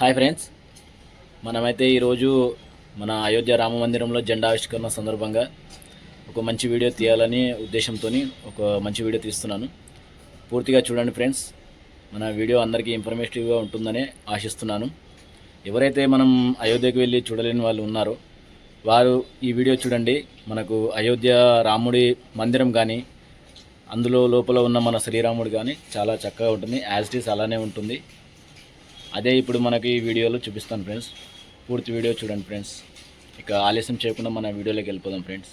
Hi friends. మనమైతే ఈరోజు మన అయోధ్య రామ మందిరంలో జెండా ఆవిష్కరణ సందర్భంగా ఒక మంచి వీడియో తీయాలని ఉద్దేశంతో ఒక మంచి వీడియో తీస్తున్నాను. పూర్తిగా చూడండి ఫ్రెండ్స్. మన వీడియో అందరికీ ఇన్ఫర్మేటివ్గా ఉంటుందని ఆశిస్తున్నాను. ఎవరైతే మనం అయోధ్యకు వెళ్ళి చూడలేని వాళ్ళు ఉన్నారో వారు ఈ వీడియో చూడండి. మనకు అయోధ్య రాముడి మందిరం కానీ అందులో లోపల ఉన్న మన శ్రీరాముడు కానీ చాలా చక్కగా ఉంటుంది. యాజ్ ఇట్ ఈస్ అలానే ఉంటుంది. అదే ఇప్పుడు మనకి ఈ వీడియోలో చూపిస్తాను ఫ్రెండ్స్. పూర్తి వీడియో చూడండి ఫ్రెండ్స్. ఇక ఆలస్యం చేయకుండా మన వీడియోలోకి వెళ్ళిపోదాం ఫ్రెండ్స్.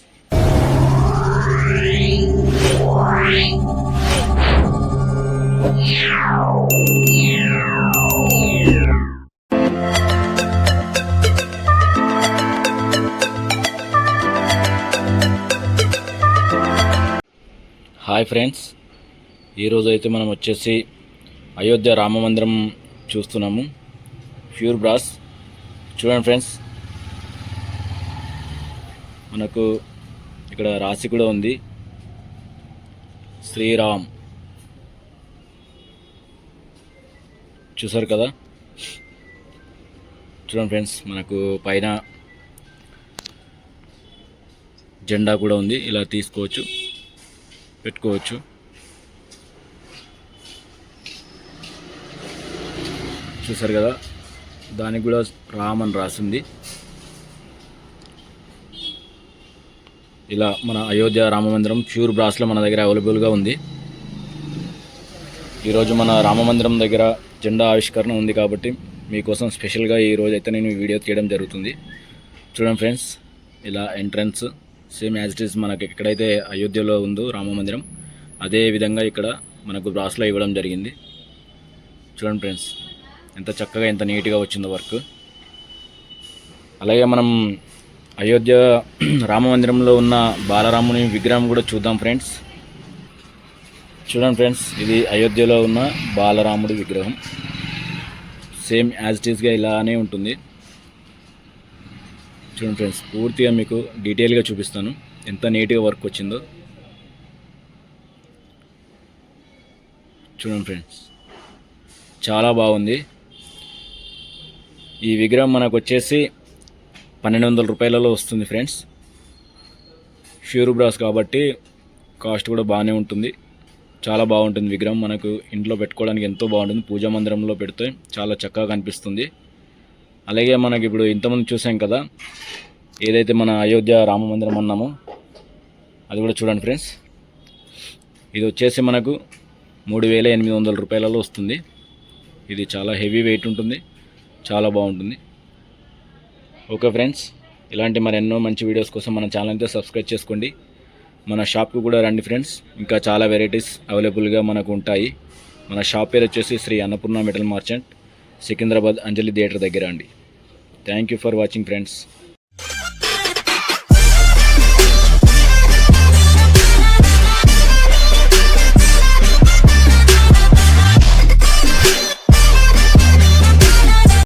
Hi friends. ఈరోజు అయితే మనం వచ్చేసి అయోధ్య రామ మందిరం చూస్తున్నాము. ప్యూర్ బ్రాస్ చూడండి ఫ్రెండ్స్. మనకు ఇక్కడ రాశి కూడా ఉంది. శ్రీరామ్. చూసారు కదా? చూడండి ఫ్రెండ్స్ మనకు పైన జెండా కూడా ఉంది. ఇలా తీసుకోవచ్చు పెట్టుకోవచ్చు. చూసారు కదా దానికి కూడా రామ్ అని రాసింది. ఇలా మన అయోధ్య రామ మందిరం ప్యూర్ బ్రాస్లో మన దగ్గర అవైలబుల్గా ఉంది. ఈరోజు మన రామ మందిరం దగ్గర జెండా ఆవిష్కరణ ఉంది కాబట్టి మీకోసం స్పెషల్గా ఈ రోజు అయితే నేను వీడియో తీయడం జరుగుతుంది. చూడండి ఫ్రెండ్స్ ఇలా entrance same as it is మనకి ఎక్కడైతే అయోధ్యలో ఉందో రామ మందిరం అదే విధంగా ఇక్కడ మనకు బ్రాస్లో ఇవ్వడం జరిగింది. చూడండి ఫ్రెండ్స్. ఎంత చక్కగా ఎంత నీట్గా వచ్చిందో వర్క్. అలాగే మనం అయోధ్య రామ మందిరంలో ఉన్న బాలరాముని విగ్రహం కూడా చూద్దాం ఫ్రెండ్స్. చూడండి ఫ్రెండ్స్ ఇది అయోధ్యలో ఉన్న బాలరాముడి విగ్రహం. సేమ్ యాజ్ ఇట్ ఈస్గా ఇలానే ఉంటుంది. చూడండి ఫ్రెండ్స్ పూర్తిగా మీకు డీటెయిల్గా చూపిస్తాను ఎంత నీట్గా వర్క్ వచ్చిందో. చూడండి ఫ్రెండ్స్ చాలా బాగుంది. ఈ విగ్రహం మనకు వచ్చేసి పన్నెండు వందల రూపాయలలో వస్తుంది ఫ్రెండ్స్. ష్యూర్ బ్రాస్ కాబట్టి కాస్ట్ కూడా బాగానే ఉంటుంది. చాలా బాగుంటుంది విగ్రహం. మనకు ఇంట్లో పెట్టుకోవడానికి ఎంతో బాగుంటుంది. పూజా మందిరంలో పెడితే చాలా చక్కగా కనిపిస్తుంది. అలాగే మనకి ఇప్పుడు ఇంతమంది చూసాం కదా ఏదైతే మన అయోధ్య రామ మందిరం అన్నామో అది కూడా చూడండి ఫ్రెండ్స్. ఇది వచ్చేసి మనకు మూడు వేల ఎనిమిది వందల రూపాయలలో వస్తుంది. ఇది చాలా హెవీ వెయిట్ ఉంటుంది. చాలా బాగుంటుంది. ఓకే ఫ్రెండ్స్ ఇలాంటి మరి ఎన్నో మంచి వీడియోస్ కోసం మన ఛానల్తో సబ్స్క్రైబ్ చేసుకోండి. మన షాప్కి కూడా రండి ఫ్రెండ్స్. ఇంకా చాలా వెరైటీస్ అవైలబుల్గా మనకు ఉంటాయి. మన షాప్ పేరు వచ్చేసి Shri Annapurna metal merchant Secunderabad Anjali theatre దగ్గర అండి. Thank you for watching friends.